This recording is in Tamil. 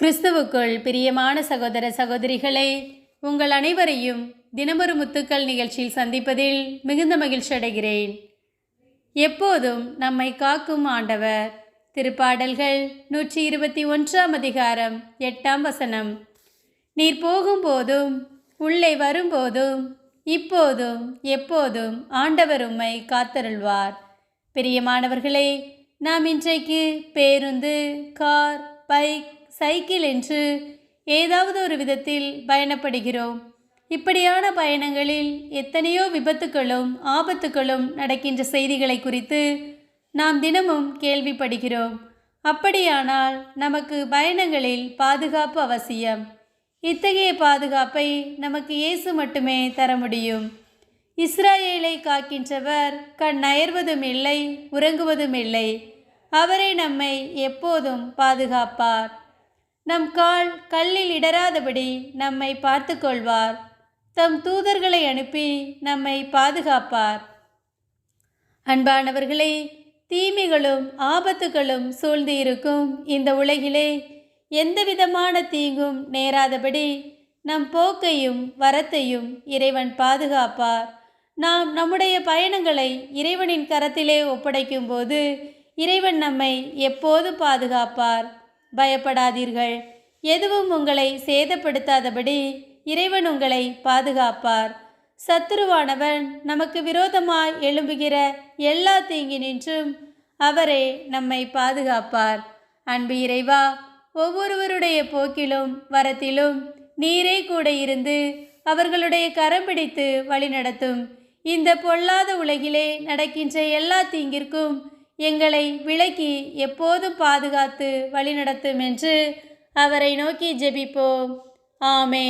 கிறிஸ்துவுக்குள் பிரியமான சகோதர சகோதரிகளை உங்கள் அனைவரையும் தினமொரு முத்துக்கள் நிகழ்ச்சியில் சந்திப்பதில் மிகுந்த மகிழ்ச்சி அடைகிறேன். எப்போதும் நம்மை காக்கும் ஆண்டவர் திருப்பாடல்கள் நூற்றி இருபத்தி ஒன்றாம் அதிகாரம் எட்டாம் வசனம். நீர் போகும்போதும் உள்ளே வரும்போதும் இப்போதும் எப்போதும் ஆண்டவர் உம்மை காத்தருள்வார். பிரியமானவர்களே நாம் இன்றைக்கு பேருந்து கார் பைக் சைக்கிள் என்று ஏதாவது ஒரு விதத்தில் பயணப்படுகிறோம். இப்படியான பயணங்களில் எத்தனையோ விபத்துக்களும் ஆபத்துக்களும் நடக்கின்ற செய்திகளை குறித்து நாம் தினமும் கேள்விப்படுகிறோம். அப்படியானால் நமக்கு பயணங்களில் பாதுகாப்பு அவசியம். இத்தகைய பாதுகாப்பை நமக்கு இயேசு மட்டுமே தர முடியும். இஸ்ராயேலை காக்கின்றவர் கண் அயர்வதும் இல்லை உறங்குவதும் இல்லை. அவரே நம்மை எப்போதும் பாதுகாப்பார். நம் கால் கல்லில் இடராதபடி நம்மை பார்த்து கொள்வார் தம் தூதர்களை அனுப்பி நம்மை பாதுகாப்பார். அன்பானவர்களே தீமைகளும் ஆபத்துகளும் சூழ்ந்து இருக்கும் இந்த உலகிலே எந்தவிதமான தீங்கும் நேராதபடி நம் போக்கையும் வரத்தையும் இறைவன் பாதுகாப்பார். நாம் நம்முடைய பயணங்களை இறைவனின் கரத்திலே ஒப்படைக்கும் போது இறைவன் நம்மை எப்போது பாதுகாப்பார்? பயப்படாதீர்கள். எதுவும் உங்களை சேதப்படுத்தாதபடி இறைவன் உங்களை பாதுகாப்பார். சத்துருவானவன் நமக்கு விரோதமாய் எழும்புகிற எல்லா தீங்கினின்றும் அவரே நம்மை பாதுகாப்பார். அன்பு இறைவா ஒவ்வொருவருடைய போக்கிலும் வரத்திலும் நீரே கூட இருந்து அவர்களுடைய கரம் பிடித்து வழிநடத்தும். இந்த பொல்லாத உலகிலே நடக்கின்ற எல்லா தீங்கிற்கும் எங்களை விலக்கி எப்போதும் பாதுகாத்து வழிநடத்தும் என்று அவரை நோக்கி ஜெபிப்போம். ஆமே